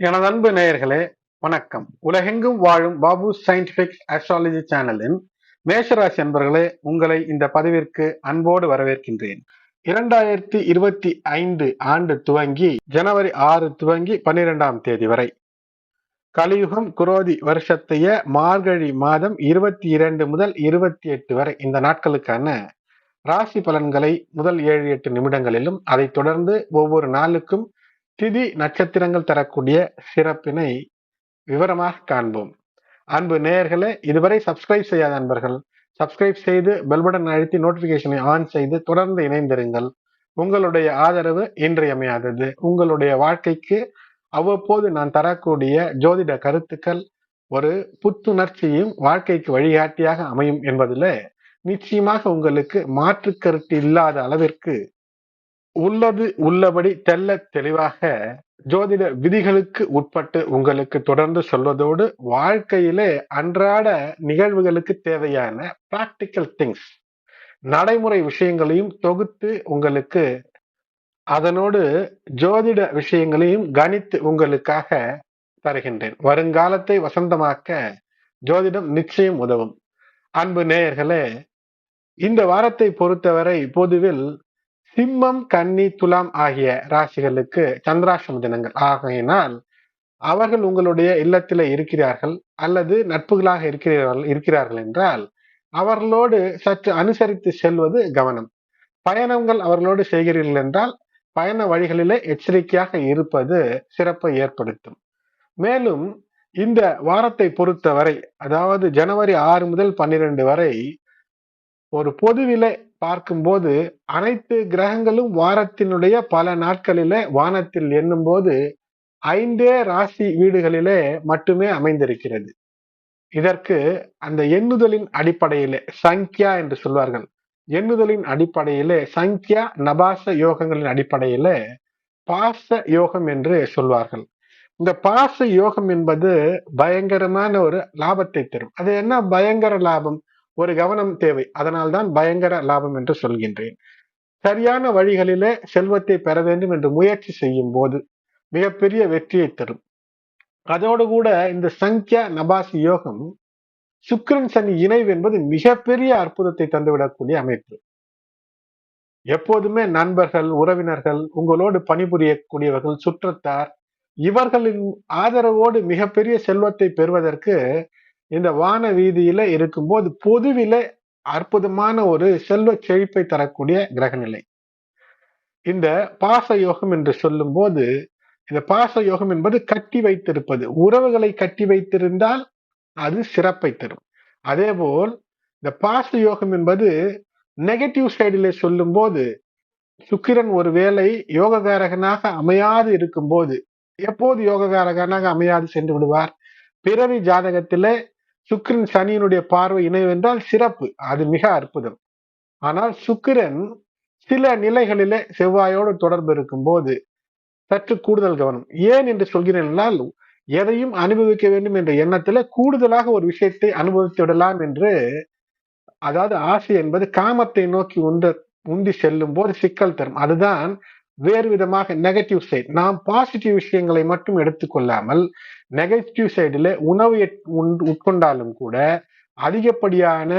எனது அன்பு நேயர்களே வணக்கம். உலகெங்கும் வாழும் பாபு சயின்டிபிக் அஸ்ட்ராலஜி சேனலின் மேஷராசி அன்பர்களே உங்களை இந்த பதிவிற்கு அன்போடு வரவேற்கின்றேன். இரண்டாயிரத்தி இருபத்தி ஐந்து ஆண்டு துவங்கி ஜனவரி ஆறு துவங்கி பன்னிரெண்டாம் தேதி வரை. கலியுகம் குரோதி வருஷத்தைய மார்கழி மாதம் இருபத்தி இரண்டு முதல் இருபத்தி எட்டு வரை இந்த நாட்களுக்கான ராசி பலன்களை முதல் ஏழு எட்டு நிமிடங்களிலும் அதைத் தொடர்ந்து ஒவ்வொரு நாளுக்கும் திதி நட்சத்திரங்கள் தரக்கூடிய சிறப்பினை விவரமாக காண்போம். அன்பு நேயர்களே இதுவரை சப்ஸ்கிரைப் செய்யாத அன்பர்கள் சப்ஸ்கிரைப் செய்து பெல் பட்டன் அழுத்தி நோட்டிபிகேஷனை ஆன் செய்து தொடர்ந்து இணைந்திருங்கள். உங்களுடைய ஆதரவு இன்றியமையாதது. உங்களுடைய வாழ்க்கைக்கு அவ்வப்போது நான் தரக்கூடிய ஜோதிட கருத்துக்கள் ஒரு புத்துணர்ச்சியும் வாழ்க்கைக்கு வழிகாட்டியாக அமையும் என்பதில் நிச்சயமாக உங்களுக்கு மாற்று கருத்து இல்லாத அளவிற்கு உள்ளது உள்ளபடி தெல்ல தெளிவாக ஜோதிட விதிகளுக்கு உட்பட்டு உங்களுக்கு தொடர்ந்து சொல்வதோடு வாழ்க்கையிலே அன்றாட நிகழ்வுகளுக்கு தேவையான பிராக்டிக்கல் திங்ஸ் நடைமுறை விஷயங்களையும் தொகுத்து உங்களுக்கு அதனோடு ஜோதிட விஷயங்களையும் கணித்து உங்களுக்காக தருகின்றேன். வருங்காலத்தை வசந்தமாக்க ஜோதிடம் நிச்சயம் உதவும். அன்பு நேயர்களே இந்த வாரத்தை பொறுத்தவரை பொதுவில் சிம்மம் கன்னி துலாம் ஆகிய ராசிகளுக்கு சந்திராசிரம தினங்கள். ஆகையினால் அவர்கள் உங்களுடைய இல்லத்தில இருக்கிறார்கள் அல்லது நட்புகளாக இருக்கிறார்கள் இருக்கிறார்கள் என்றால் அவர்களோடு சற்று அனுசரித்து செல்வது கவனம். பயணங்கள் அவர்களோடு செய்கிறீர்கள் என்றால் பயண வழிகளிலே எச்சரிக்கையாக இருப்பது சிறப்பை ஏற்படுத்தும். மேலும் இந்த வாரத்தை பொறுத்தவரை அதாவது ஜனவரி ஆறு முதல் பன்னிரண்டு வரை ஒரு பொதுவிலை பார்க்கும்போது அனைத்து கிரகங்களும் வாரத்தினுடைய பல நாட்களிலே வானத்தில் எண்ணும்போது ஐந்தே ராசி வீடுகளிலே மட்டுமே அமைந்திருக்கிறது. இதற்கு அந்த எண்ணுதலின் அடிப்படையிலே சங்கியா என்று சொல்வார்கள். எண்ணுதலின் அடிப்படையிலே சங்கியா நபாச யோகங்களின் அடிப்படையிலே பாச யோகம் என்று சொல்வார்கள். இந்த பாச யோகம் என்பது பயங்கரமான ஒரு லாபத்தை தரும். அது என்ன பயங்கர லாபம்? ஒரு கவனம் தேவை. அதனால்தான் பயங்கர லாபம் என்று சொல்கின்றேன். சரியான வழிகளிலே செல்வத்தை பெற வேண்டும் என்று முயற்சி செய்யும் போது மிகப்பெரிய வெற்றியை தரும். அதோடு கூட இந்த சங்கியா நபாசி யோகம் சுக்கிரன் சனி இணைவு என்பது மிகப்பெரிய அற்புதத்தை தந்துவிடக்கூடிய அமைப்பு. எப்போதுமே நண்பர்கள் உறவினர்கள் உங்களோடு பணிபுரியக்கூடியவர்கள் சுற்றத்தார் இவர்களின் ஆதரவோடு மிகப்பெரிய செல்வத்தை பெறுவதற்கு இந்த வான வீதியில இருக்கும்போது பொதுவில அற்புதமான ஒரு செல்வ செழிப்பை தரக்கூடிய கிரகநிலை. இந்த பாச யோகம் என்று சொல்லும் போது இந்த பாச யோகம் என்பது கட்டி வைத்திருப்பது. உறவுகளை கட்டி வைத்திருந்தால் அது சிறப்பை தரும். அதேபோல் இந்த பாச யோகம் என்பது நெகட்டிவ் சைடிலே சொல்லும் போது சுக்கிரன் ஒருவேளை யோககாரகனாக அமையாது இருக்கும் போது எப்போது யோககாரகனாக அமையாது சென்று விடுவார்? பிறவி ஜாதகத்திலே சுக்கிரன் சனியினுடைய பார்வை இணைவென்றால் சிறப்பு. அது மிக அற்புதம். ஆனால் சுக்கிரன் சில நிலைகளிலே செவ்வாயோடு தொடர்பு இருக்கும் போது சற்று கூடுதல் கவனம். ஏன் என்று சொல்கிறேன் என்றால் எதையும் அனுபவிக்க வேண்டும் என்ற எண்ணத்துல கூடுதலாக ஒரு விஷயத்தை அனுபவித்து விடலாம் என்று அதாவது ஆசை என்பது காமத்தை நோக்கி உந்த உந்தி செல்லும் போது சிக்கல் தரும். அதுதான் வேறு விதமாக நெகட்டிவ் சைடு நாம் பாசிட்டிவ் விஷயங்களை மட்டும் எடுத்துக்கொள்ளாமல் நெகட்டிவ் சைடில் உணவு உட்கொண்டாலும் கூட அதிகப்படியான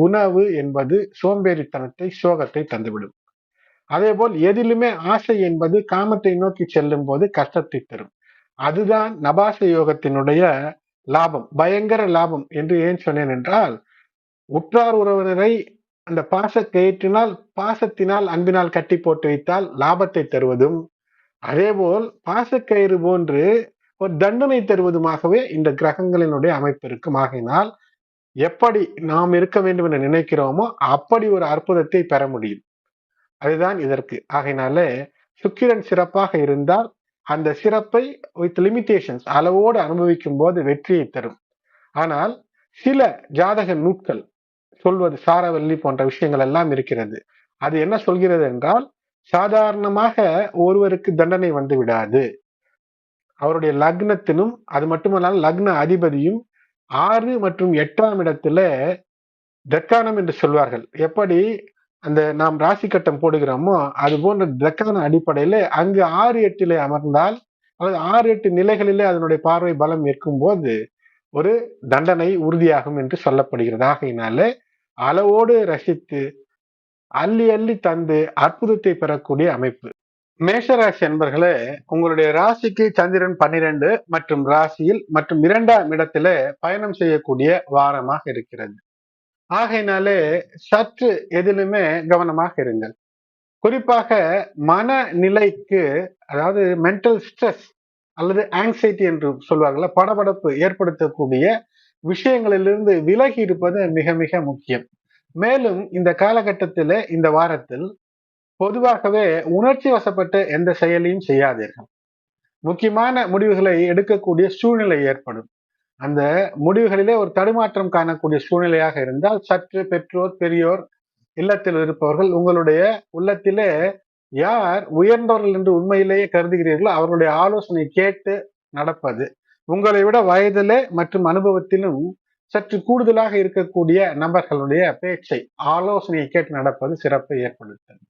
உணவு என்பது சோம்பேறித்தனத்தை சோகத்தை தந்துவிடும். அதே போல் எதிலுமே ஆசை என்பது காமத்தை நோக்கி செல்லும் போது கஷ்டத்தை தரும். அதுதான் நபாச யோகத்தினுடைய லாபம் பயங்கர லாபம் என்று ஏன் சொன்னேன் என்றால் உற்றார் உறவினரை அந்த பாச கயிற்றினால் பாசத்தினால் அன்பினால் கட்டி போட்டு வைத்தால் லாபத்தை தருவதும். அதேபோல் பாசக்கயிறு போன்று ஒரு தண்டனை தருவதுமாகவே இந்த கிரகங்களினுடைய அமைப்பு இருக்கும். ஆகையினால் எப்படி நாம் இருக்க வேண்டும் என்று நினைக்கிறோமோ அப்படி ஒரு அற்புதத்தை பெற முடியும். அதுதான் இதற்கு. ஆகையினாலே சுக்கிரன் சிறப்பாக இருந்தால் அந்த சிறப்பை வித் லிமிடேஷன்ஸ் அளவோடு அனுபவிக்கும் போது வெற்றியை தரும். ஆனால் சில ஜாதக நூட்கள் சொல்வது சாரவல்லி போன்ற விஷயங்கள் எல்லாம் இருக்கிறது. அது என்ன சொல்கிறது என்றால் சாதாரணமாக ஒருவருக்கு தண்டனை வந்து விடாது. அவருடைய லக்னத்தினும் அது மட்டுமல்லாமல் லக்ன அதிபதியும் ஆறு மற்றும் எட்டாம் இடத்துல தக்கானம் என்று சொல்வார்கள். எப்படி அந்த நாம் ராசி கட்டம் போடுகிறோமோ அது போன்ற தக்கான அடிப்படையில அங்கு ஆறு எட்டிலே அமர்ந்தால் அல்லது ஆறு எட்டு நிலைகளிலே அதனுடைய பார்வை பலம் இருக்கும் போது ஒரு தண்டனை உறுதியாகும் என்று சொல்லப்படுகிறது. ஆகையினாலே அளவோடு ரசித்து அள்ளி அள்ளி தந்து அற்புதத்தை பெறக்கூடிய அமைப்பு. மேஷராசி என்பர்களே உங்களுடைய ராசிக்கு சந்திரன் பன்னிரண்டு மற்றும் ராசியில் மற்றும் இரண்டாம் இடத்துல பயணம் செய்யக்கூடிய வாரமாக இருக்கிறது. ஆகையினாலே சற்று எதிலுமே கவனமாக இருங்கள். குறிப்பாக மனநிலைக்கு அதாவது மென்டல் ஸ்ட்ரெஸ் அல்லது ஆங்ஸைட்டி என்று சொல்வார்கள படபடப்பு ஏற்படுத்தக்கூடிய விஷயங்களிலிருந்து விலகி இருப்பது மிக மிக முக்கியம். மேலும் இந்த காலகட்டத்தில் இந்த வாரத்தில் பொதுவாகவே உணர்ச்சி வசப்பட்டு எந்த செயலையும் செய்யாதீர்கள். முக்கியமான முடிவுகளை எடுக்கக்கூடிய சூழ்நிலை ஏற்படும். அந்த முடிவுகளிலே ஒரு தடுமாற்றம் காணக்கூடிய சூழ்நிலையாக இருந்தால் சற்று பெற்றோர் பெரியோர் இல்லத்தில் இருப்பவர்கள் உங்களுடைய உள்ளத்திலே யார் உயர்ந்தவர்கள் என்று உண்மையிலேயே கருதுகிறீர்களோ அவர்களுடைய ஆலோசனை கேட்டு நடப்பது உங்களை விட வயதிலே மற்றும் அனுபவத்திலும் சற்று கூடுதலாக இருக்கக்கூடிய நபர்களுடைய பேச்சை ஆலோசனையை கேட்டு நடப்பது சிறப்பை ஏற்படுத்தும்.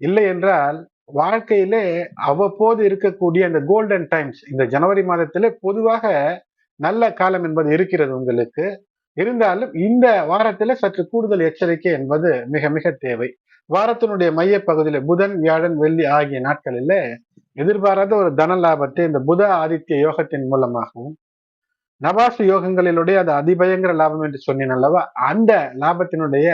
இல்லை என்றால் வாழ்க்கையிலே அவ்வப்போது இருக்கக்கூடிய இந்த கோல்டன் டைம்ஸ் இந்த ஜனவரி மாதத்திலே பொதுவாக நல்ல காலம் என்பது இருக்கிறது உங்களுக்கு. இருந்தாலும் இந்த வாரத்தில் சற்று கூடுதல் எச்சரிக்கை என்பது மிக மிக தேவை. வாரத்தினுடைய மைய பகுதியில் புதன் வியாழன் வெள்ளி ஆகிய நாட்களில் எதிர்பாராத ஒரு தன லாபத்தை இந்த புத ஆதித்ய யோகத்தின் மூலமாகவும் நவாசு யோகங்களிலுடைய அது அதிபயங்கர லாபம் என்று சொன்னேன் அல்லவா? அந்த லாபத்தினுடைய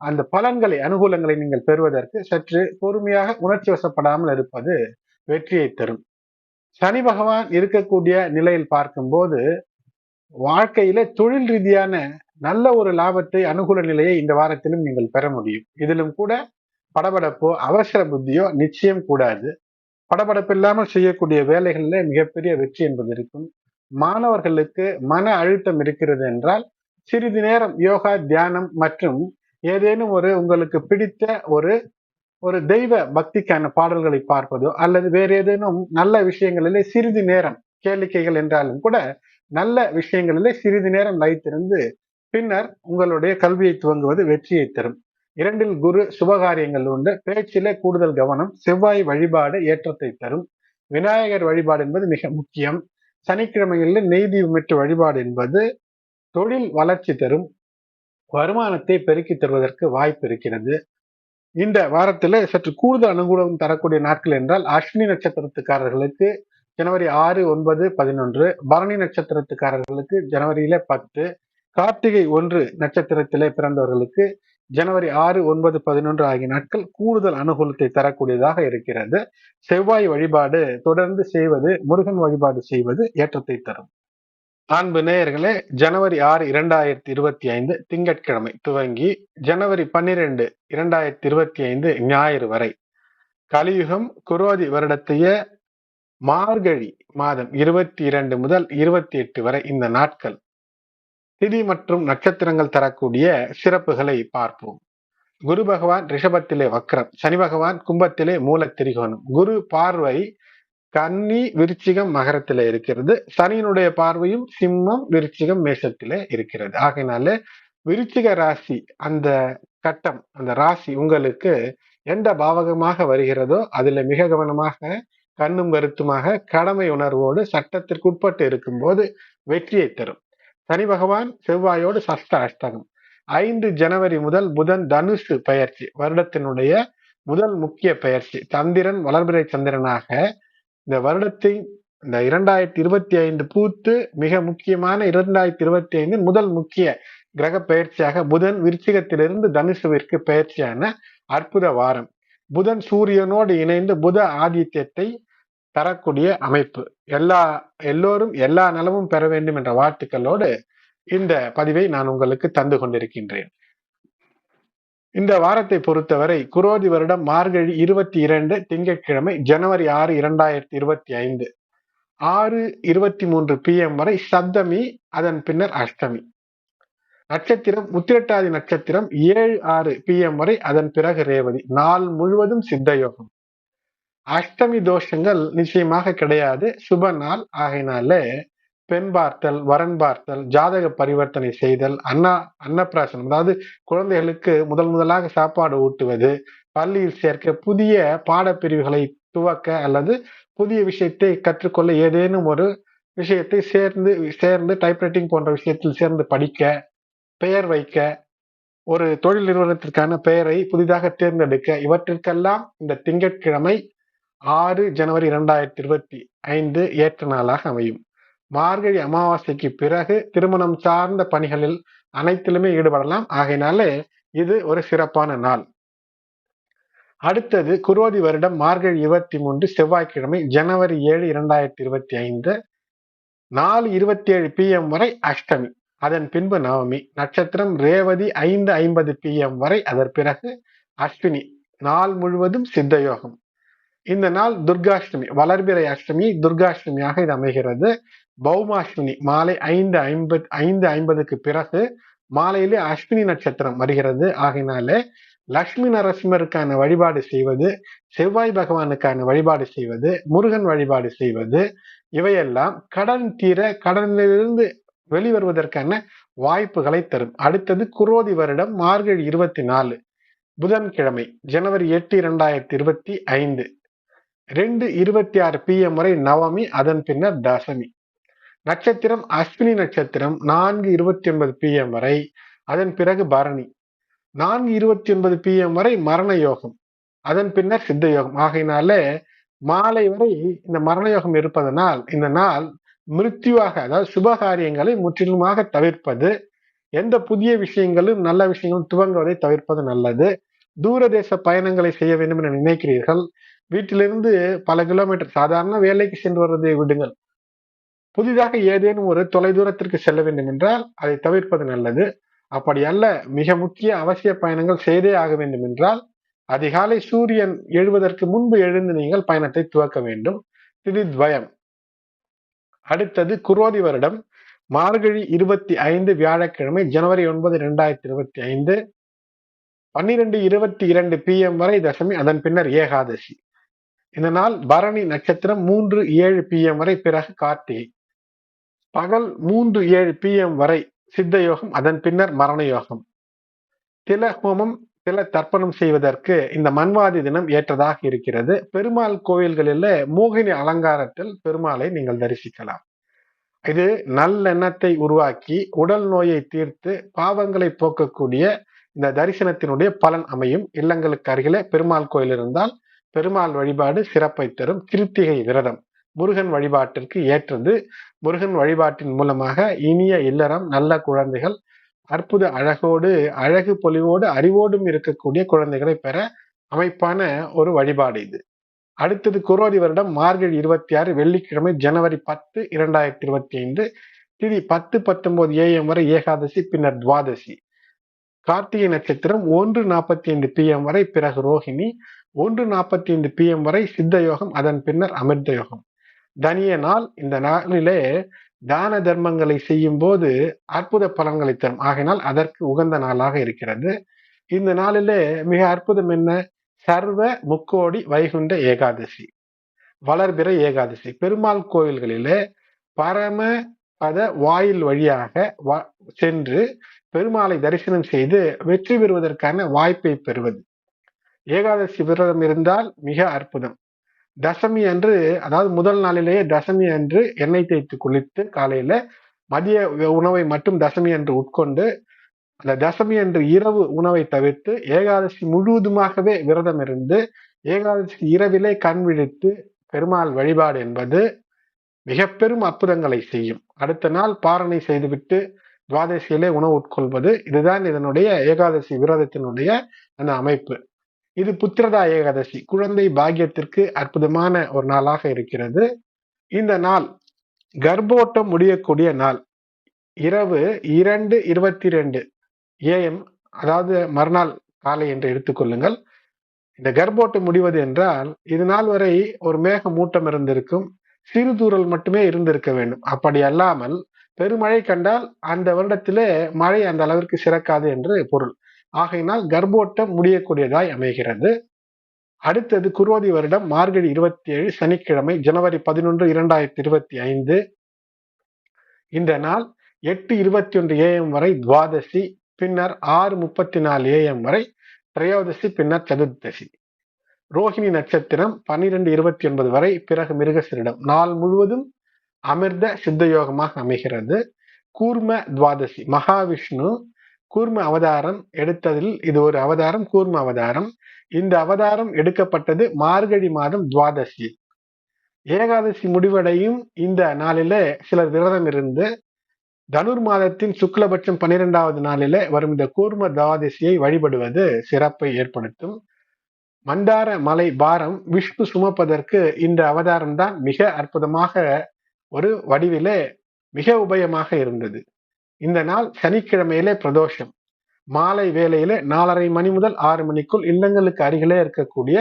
அந்த பலன்களை அனுகூலங்களை நீங்கள் பெறுவதற்கு சற்று பொறுமையாக உணர்ச்சி வசப்படாமல் இருப்பது வெற்றியை தரும். சனி பகவான் இருக்கக்கூடிய நிலையில் பார்க்கும்போது வாழ்க்கையில தொழில் ரீதியான நல்ல ஒரு லாபத்தை அனுகூல நிலையை இந்த வாரத்திலும் நீங்கள் பெற முடியும். இதிலும் கூட படபடப்போ அவசர புத்தியோ நிச்சயம் கூடாது. படபடப்பு இல்லாமல் செய்யக்கூடிய வேலைகளில் மிகப்பெரிய வெற்றி என்பது இருக்கும். மாணவர்களுக்கு மன அழுத்தம் இருக்கிறது என்றால் சிறிது நேரம் யோகா தியானம் மற்றும் ஏதேனும் ஒரு உங்களுக்கு பிடித்த ஒரு ஒரு தெய்வ பக்திக்கான பாடல்களை பார்ப்பதோ அல்லது வேற ஏதேனும் நல்ல விஷயங்களிலே சிறிது நேரம் கேளிக்கைகள் என்றாலும் கூட நல்ல விஷயங்களிலே சிறிது நேரம் வைத்திருந்து பின்னர் உங்களுடைய கல்வியை துவங்குவது வெற்றியை தரும். இரண்டில் குரு சுபகாரியங்கள் உண்டு. பேச்சிலே கூடுதல் கவனம் செவ்வாய் வழிபாடு ஏற்றத்தை தரும். விநாயகர் வழிபாடு என்பது மிக முக்கியம். சனிக்கிழமைகளில் நெய்தி உமிட்டு வழிபாடு என்பது தொழில் வளர்ச்சி தரும். வருமானத்தை பெருக்கி தருவதற்கு வாய்ப்பு இருக்கிறது. இந்த வாரத்தில் சற்று கூடுதல் அனுகூலம் தரக்கூடிய நாட்கள் என்றால் அஸ்வினி நட்சத்திரத்துக்காரர்களுக்கு ஜனவரி ஆறு ஒன்பது பதினொன்று பரணி நட்சத்திரத்துக்காரர்களுக்கு ஜனவரியில பத்து கார்த்திகை ஒன்று நட்சத்திரத்திலே பிறந்தவர்களுக்கு ஜனவரி ஆறு ஒன்பது பதினொன்று ஆகிய நாட்கள் கூடுதல் அனுகூலத்தை தரக்கூடியதாக இருக்கிறது. செவ்வாய் வழிபாடு தொடர்ந்து செய்வது முருகன் வழிபாடு செய்வது ஏற்றத்தை தரும். அன்பு நேயர்களே ஜனவரி ஆறு இரண்டாயிரத்தி இருபத்தி ஐந்து திங்கட்கிழமை துவங்கி ஜனவரி பன்னிரெண்டு இரண்டாயிரத்தி இருபத்தி ஐந்து ஞாயிறு வரை. கலியுகம் குரோதி வருடத்தைய மார்கழி மாதம் இருபத்தி இரண்டு முதல் இருபத்தி எட்டு வரை இந்த நாட்கள் திதி மற்றும் நட்சத்திரங்கள் தரக்கூடிய சிறப்புகளை பார்ப்போம். குரு பகவான் ரிஷபத்திலே வக்ரம் சனி பகவான் கும்பத்திலே மூல திரிகோணம் குரு பார்வை கன்னி விருச்சிகம் மகரத்திலே இருக்கிறது. சனியினுடைய பார்வையும் சிம்மம் விருச்சிகம் மேஷத்திலே இருக்கிறது. ஆகையினால விருச்சிக ராசி அந்த கட்டம் அந்த ராசி உங்களுக்கு எந்த பாவகமாக வருகிறதோ அதுல மிக கவனமாக கண்ணும் கருத்துமாக கடமை உணர்வோடு சட்டத்திற்குட்பட்டு இருக்கும்போது வெற்றியை தரும். சனி பகவான் செவ்வாயோடு சஷ்ட அஷ்டகம். ஐந்து ஜனவரி முதல் புதன் தனுஷு பயிற்சி வருடத்தினுடைய முதல் முக்கிய பயிற்சி சந்திரன் வளர்பிறை சந்திரனாக இந்த வருடத்தை இந்த இரண்டாயிரத்தி இருபத்தி ஐந்து பூத்து மிக முக்கியமான இரண்டாயிரத்தி இருபத்தி ஐந்து முதல் முக்கிய கிரக பயிற்சியாக புதன் விருச்சிகத்திலிருந்து தனுசுவிற்கு பயிற்சியான அற்புத வாரம். புதன் சூரியனோடு இணைந்து புத ஆதித்யத்தை தரக்கூடிய அமைப்பு. எல்லா எல்லோரும் எல்லா நலமும் பெற வேண்டும் என்ற வாழ்த்துக்களோடு இந்த பதிவை நான் உங்களுக்கு தந்து கொண்டிருக்கின்றேன். இந்த வாரத்தை பொறுத்தவரை குரோதி வருடம் மார்கழி இருபத்தி இரண்டு திங்கட்கிழமை ஜனவரி ஆறு இரண்டாயிரத்தி இருபத்தி ஐந்து. ஆறு இருபத்தி மூன்று பிஎம் வரை சப்தமி அதன் பின்னர் அஷ்டமி. நட்சத்திரம் உத்திரட்டாதி நட்சத்திரம் ஏழு ஆறு பிஎம் வரை அதன் பிறகு ரேவதி. நாள் முழுவதும் சித்தயோகம் அஷ்டமி தோஷங்கள் நிச்சயமாக கிடையாது. சுப நாள் ஆகையினால பெண் பார்த்தல் வரன் பார்த்தல் ஜாதக பரிவர்த்தனை செய்தல் அண்ணா அன்னப்பிராசனம் அதாவது குழந்தைகளுக்கு முதல் முதலாக சாப்பாடு ஊட்டுவது பள்ளியில் சேர்க்க புதிய பாடப்பிரிவுகளை துவக்க அல்லது புதிய விஷயத்தை கற்றுக்கொள்ள ஏதேனும் ஒரு விஷயத்தை சேர்ந்து சேர்ந்து டைப்ரைட்டிங் போன்ற விஷயத்தில் சேர்ந்து படிக்க பெயர் வைக்க ஒரு தொழில் நிறுவனத்திற்கான பெயரை புதிதாக தேர்ந்தெடுக்க இவற்றிற்கெல்லாம் இந்த திங்கட்கிழமை ஆறு ஜனவரி இரண்டாயிரத்தி இருபத்தி ஐந்து ஏற்ற நாளாக அமையும். மார்கழி அமாவாசைக்கு பிறகு திருமணம் சார்ந்த பணிகளில் அனைத்திலுமே ஈடுபடலாம். ஆகையினாலே இது ஒரு சிறப்பான நாள். அடுத்தது குரோதி வருடம் மார்கழி இருபத்தி மூன்று செவ்வாய்க்கிழமை ஜனவரி ஏழு இரண்டாயிரத்தி இருபத்தி ஐந்து நாலு இருபத்தி ஏழு பிஎம் வரை அஷ்டமி அதன் பின்பு நவமி நட்சத்திரம் ரேவதி ஐந்து ஐம்பது பிஎம் வரை அதன் பிறகு அஸ்வினி நாள் முழுவதும் சித்த யோகம். இந்த நாள் துர்காஷ்டமி வளர்பிறை அஷ்டமி துர்காஷ்டமியாக இது அமைகிறது. பௌமாஷ்மினி மாலை ஐந்து ஐம்பது ஐந்து ஐம்பதுக்கு பிறகு மாலையிலே அஸ்வினி நட்சத்திரம் வருகிறது. ஆகினாலே லக்ஷ்மி நரசிம்மருக்கான வழிபாடு செய்வது செவ்வாய் பகவானுக்கான வழிபாடு செய்வது முருகன் வழிபாடு செய்வது இவையெல்லாம் கடன் தீர கடனிலிருந்து வெளிவருவதற்கான வாய்ப்புகளை தரும். அடுத்தது குரோதி வருடம் மார்கழி இருபத்தி நாலு புதன்கிழமை ஜனவரி எட்டு இரண்டாயிரத்தி இருபத்தி ஐந்து. ரெண்டு இருபத்தி ஆறு பிஎம் வரை நவமி அதன் பின்னர் தசமி. நட்சத்திரம் அஸ்வினி நட்சத்திரம் நான்கு இருபத்தி ஒன்பது பிஎம் வரை அதன் பிறகு பரணி. நான்கு இருபத்தி ஒன்பது பிஎம் வரை மரண யோகம் அதன் பின்னர் சித்த யோகம். ஆகையினாலே மாலை வரை இந்த மரண யோகம் இருப்பதனால் இந்த நாள் மிருத்யுவாக அதாவது சுபகாரியங்களை முற்றிலுமாக தவிர்ப்பது எந்த புதிய விஷயங்களும் நல்ல விஷயங்களும் துவங்குவதை தவிர்ப்பது நல்லது. தூரதேச பயணங்களை செய்ய வேண்டும் என நினைக்கிறீர்கள். வீட்டிலிருந்து பல கிலோமீட்டர் சாதாரண வேலைக்கு சென்று வருவதை விடுங்கள். புதிதாக ஏதேனும் ஒரு தொலைதூரத்திற்கு செல்ல வேண்டும் என்றால் அதை தவிர்ப்பது நல்லது. அப்படி அல்ல மிக முக்கிய அவசிய பயணங்கள் செய்தே ஆக வேண்டும் என்றால் அதிகாலை சூரியன் எழுவதற்கு முன்பு எழுந்து நீங்கள் பயணத்தை துவக்க வேண்டும். திதித்வயம். அடுத்தது குரோதி வருடம். மார்கழி இருபத்தி ஐந்து வியாழக்கிழமை ஜனவரி ஒன்பது இரண்டாயிரத்தி இருபத்தி ஐந்து. பன்னிரெண்டு இருபத்தி இரண்டு பிஎம் வரை தசமி அதன் பின்னர் ஏகாதசி. இந்த நாள் பரணி நட்சத்திரம் மூன்று ஏழு பிஎம் வரை பிறகு கார்த்திகை. பகல் மூன்று ஏழு பிஎம் வரை சித்த யோகம் அதன் பின்னர் மரண யோகம். தில ஹோமம் தில தர்ப்பணம் செய்வதற்கு இந்த மண்வாதி தினம் ஏற்றதாக இருக்கிறது. பெருமாள் கோயில்களில் மோகினி அலங்காரத்தில் பெருமாளை நீங்கள் தரிசிக்கலாம். இது நல்லெண்ணத்தை உருவாக்கி உடல் நோயை தீர்த்து பாவங்களை போக்கக்கூடிய இந்த தரிசனத்தினுடைய பலன் அமையும். இல்லங்களுக்கு அருகிலே பெருமாள் கோயில் இருந்தால் பெருமாள் வழிபாடு சிறப்பை தரும். கிருத்திகை விரதம். முருகன் வழிபாட்டிற்கு ஏற்றது. முருகன் வழிபாட்டின் மூலமாக இனிய இல்லறம் நல்ல குழந்தைகள் அற்புத அழகோடு அழகு பொலிவோடு அறிவோடும் இருக்கக்கூடிய குழந்தைகளை பெற அமைப்பான ஒரு வழிபாடு இது. அடுத்தது குரோதி வருடம் மார்கழி இருபத்தி ஆறு வெள்ளிக்கிழமை ஜனவரி பத்து இரண்டாயிரத்தி இருபத்தி ஐந்து திதி பத்து பத்தொன்பது ஏஎம் வரை ஏகாதசி பின்னர் துவாதசி. கார்த்திகை நட்சத்திரம் ஒன்று நாற்பத்தி ஐந்து பிஎம் வரை பிறகு ரோஹிணி ஒன்று நாற்பத்தி ஐந்து பிஎம் வரை சித்த யோகம் அதன் பின்னர் அமிர்த யோகம் தனிய நாள் இந்த நாளிலே தான தர்மங்களை செய்யும் போது அற்புத பலன்களை தரும். ஆகினால் அதற்கு உகந்த நாளாக இருக்கிறது. இந்த நாளிலே மிக அற்புதம் என்ன? சர்வ முக்கோடி வைகுண்ட ஏகாதசி. வளர்பிற ஏகாதசி. பெருமாள் கோயில்களிலே பரம பத வாயில் வழியாக சென்று பெருமாளை தரிசனம் செய்து வெற்றி பெறுவதற்கான வாய்ப்பை பெறுவது. ஏகாதசி விரதம் இருந்தால் மிக அற்புதம். தசமி அன்று அதாவது முதல் நாளிலேயே தசமி அன்று எண்ணெய் தேய்த்து குளித்து காலையில மதிய உணவை மட்டும் தசமி அன்று உட்கொண்டு அந்த தசமி அன்று இரவு உணவை தவிர்த்து ஏகாதசி முழுவதுமாகவே விரதம் இருந்து ஏகாதசி இரவிலே கண் விழித்து பெருமாள் வழிபாடு என்பது மிக பெரும் அற்புதங்களை செய்யும். அடுத்த நாள் பாரணை செய்துவிட்டு துவாதசியிலே உணவு உட்கொள்வது இதுதான் இதனுடைய ஏகாதசி விரதத்தினுடைய அந்த அமைப்பு. இது புத்திரதா ஏகாதசி. குழந்தை பாக்கியத்திற்கு அற்புதமான ஒரு நாளாக இருக்கிறது. இந்த நாள் கர்ப்போட்டம் முடியக்கூடிய நாள். இரவு இரண்டு இருபத்தி ரெண்டு ஏஎம் அதாவது மறுநாள் காலை என்று எடுத்துக்கொள்ளுங்கள் இந்த கர்ப்போட்டம் முடிவது என்றால் இது நாள் வரை ஒரு மேக மூட்டம் இருந்திருக்கும். சிறு தூரல் மட்டுமே இருந்திருக்க வேண்டும். அப்படி அல்லாமல் பெருமழை கண்டால் அந்த வருடத்திலே மழை அந்த அளவிற்கு சிறக்காது என்று பொருள். ஆகையினால் கர்ப்போட்டம் முடியக்கூடியதாய் அமைகிறது. அடுத்தது குருவதி வருடம் மார்கழி இருபத்தி ஏழு சனிக்கிழமை ஜனவரி பதினொன்று இரண்டாயிரத்தி இருபத்தி ஐந்து. இந்த நாள் எட்டு இருபத்தி ஒன்று ஏஎம் வரை துவாதசி பின்னர் ஆறு முப்பத்தி நாலு ஏஎம் வரை திரையோதசி பின்னர் சதுர்தசி ரோஹிணி நட்சத்திரம் பன்னிரெண்டு இருபத்தி ஒன்பது வரை பிறகு மிருகசிரிடம். நாள் முழுவதும் அமிர்த சித்த யோகமாக அமைகிறது. கூர்ம துவாதசி மகாவிஷ்ணு கூர்ம அவதாரம் எடுத்ததில் இது ஒரு அவதாரம் கூர்ம அவதாரம். இந்த அவதாரம் எடுக்கப்பட்டது மார்கழி மாதம் துவாதசி. ஏகாதசி முடிவடையும் இந்த நாளில சிலர் விரதம் இருந்து தனுர் மாதத்தின் சுக்லபட்சம் பன்னிரெண்டாவது நாளில வரும் இந்த கூர்ம துவாதசியை வழிபடுவது சிறப்பை ஏற்படுத்தும். மந்தார மலை பாரம் விஷ்ணு சுமப்பதற்கு இந்த அவதாரம் தான் மிக அற்புதமாக ஒரு வடிவிலே மிக உபயமாக இருந்தது. இந்த நாள் சனிக்கிழமையிலே பிரதோஷம். மாலை வேளையில நாலரை மணி முதல் ஆறு மணிக்குள் இல்லங்களுக்கு அருகிலே இருக்கக்கூடிய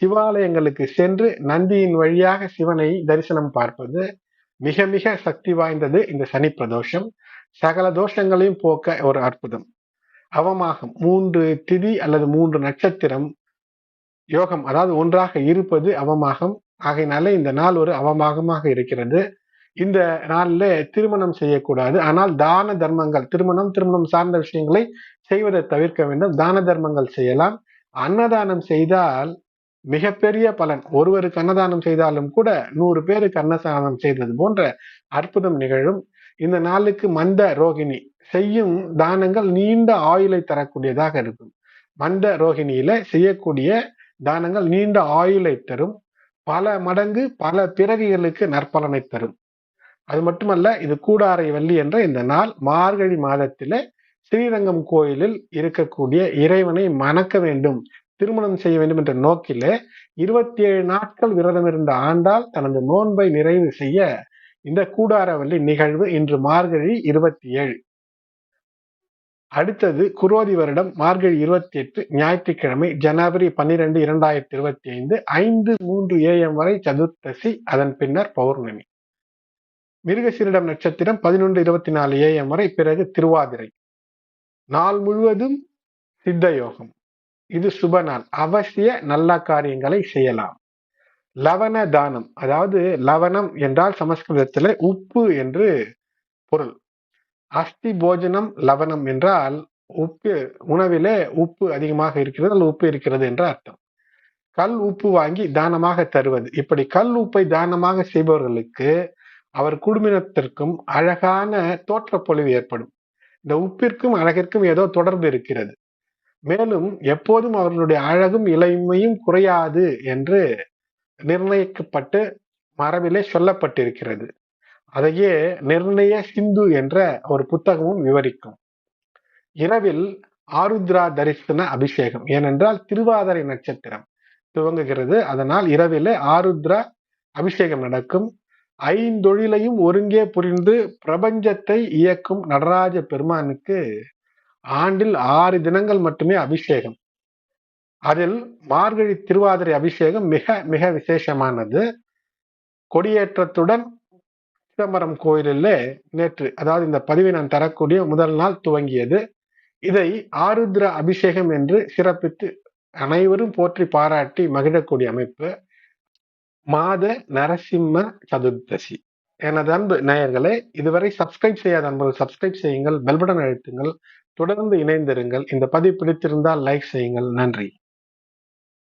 சிவாலயங்களுக்கு சென்று நந்தியின் வழியாக சிவனை தரிசனம் பார்ப்பது மிக மிக சக்தி வாய்ந்தது இந்த சனி பிரதோஷம். சகல தோஷங்களையும் போக்க ஒரு அற்புதம். அவமாகம் மூன்று திதி அல்லது மூன்று நட்சத்திரம் யோகம் அதாவது ஒன்றாக இருப்பது அவமாகம். ஆகையினால இந்த நாள் ஒரு அவமாகமாக இருக்கிறது. இந்த நாளில் திருமணம் செய்யக்கூடாது. ஆனால் தான தர்மங்கள் திருமணம் திருமணம் சார்ந்த விஷயங்களை செய்வதை தவிர்க்க வேண்டும். தான தர்மங்கள் செய்யலாம். அன்னதானம் செய்தால் மிகப்பெரிய பலன். ஒருவருக்கு அன்னதானம் செய்தாலும் கூட நூறு பேருக்கு அன்னதானம் செய்தது போன்ற அற்புதம் நிகழும். இந்த நாளுக்கு மந்த ரோகிணி செய்யும் தானங்கள் நீண்ட ஆயுளை தரக்கூடியதாக இருக்கும். மந்த ரோகிணியில செய்யக்கூடிய தானங்கள் நீண்ட ஆயுளை தரும். பல மடங்கு பல பிறவிகளுக்கு நற்பலனை தரும். அது மட்டுமல்ல இது கூடாரை வள்ளி என்ற இந்த நாள் மார்கழி மாதத்திலே ஸ்ரீரங்கம் கோயிலில் இருக்கக்கூடிய இறைவனை மணக்க வேண்டும் திருமணம் செய்ய வேண்டும் என்ற நோக்கிலே இருபத்தி ஏழு நாட்கள் விரதம் இருந்த ஆண்டால் தனது நோன்பை நிறைவு செய்ய இந்த கூடாரவள்ளி நிகழ்வு இன்று மார்கழி இருபத்தி ஏழு அடுத்தது குரோதி வருடம் மார்கழி இருபத்தி எட்டு ஞாயிற்றுக்கிழமை ஜனவரி பன்னிரெண்டு இரண்டாயிரத்தி இருபத்தி ஐந்து ஐந்து மூன்று ஏஎம் வரை சதுர்த்தசி அதன் பின்னர் பௌர்ணமி. மிருகசீரிடம் நட்சத்திரம் பதினொன்று இருபத்தி நாலு ஏஎம் வரை பிறகு திருவாதிரை. நாள் முழுவதும் சித்த யோகம் இது சுப நாள். அவசிய நல்ல காரியங்களை செய்யலாம். லவண தானம். அதாவது லவணம் என்றால் சமஸ்கிருதத்தில் உப்பு என்று பொருள். அஸ்தி போஜனம் லவணம் என்றால் உப்பு உணவிலே உப்பு அதிகமாக இருக்கிறது அல்லது உப்பு இருக்கிறது என்ற அர்த்தம். கல் உப்பு வாங்கி தானமாக தருவது. இப்படி கல் உப்பை தானமாக செய்பவர்களுக்கு அவர் குடும்பத்திற்கும் அழகான தோற்றப்பொழிவு ஏற்படும். இந்த உப்பிற்கும் அழகிற்கும் ஏதோ தொடர்பு இருக்கிறது. மேலும் எப்போதும் அவர்களுடைய அழகும் இளமையும் குறையாது என்று நிர்ணயிக்கப்பட்டு மரபிலே சொல்லப்பட்டிருக்கிறது. அதையே நிர்ணய சிந்து என்ற ஒரு புத்தகமும் விவரிக்கும். இரவில் ஆருத்ரா தரிசன அபிஷேகம் ஏனென்றால் திருவாதிரை நட்சத்திரம் துவங்குகிறது. அதனால் இரவில் ஆருத்ரா அபிஷேகம் நடக்கும். ஐந்தொழிலையும் ஒருங்கே புரிந்து பிரபஞ்சத்தை இயக்கும் நடராஜ பெருமானுக்கு ஆண்டில் ஆறு தினங்கள் மட்டுமே அபிஷேகம். அதில் மார்கழி திருவாதிரை அபிஷேகம் மிக மிக விசேஷமானது. கொடியேற்றத்துடன் சிதம்பரம் கோயிலில் நேற்று அதாவது இந்த பதிவை நான் தரக்கூடிய முதல் நாள் துவங்கியது. இதை ஆருத்ர அபிஷேகம் என்று சிறப்பித்து அனைவரும் போற்றி பாராட்டி மகிழக்கூடிய அமைப்பு. மாத நரசிம்ம சதுர்தசி. எனது அன்பு நேயர்களே இதுவரை சப்ஸ்கிரைப் செய்யாத அன்பர்கள் சப்ஸ்கிரைப் செய்யுங்கள் பெல்படன் அழுத்துங்கள் தொடர்ந்து இணைந்திருங்கள். இந்த பதிவு பிடித்திருந்தால் லைக் செய்யுங்கள். நன்றி.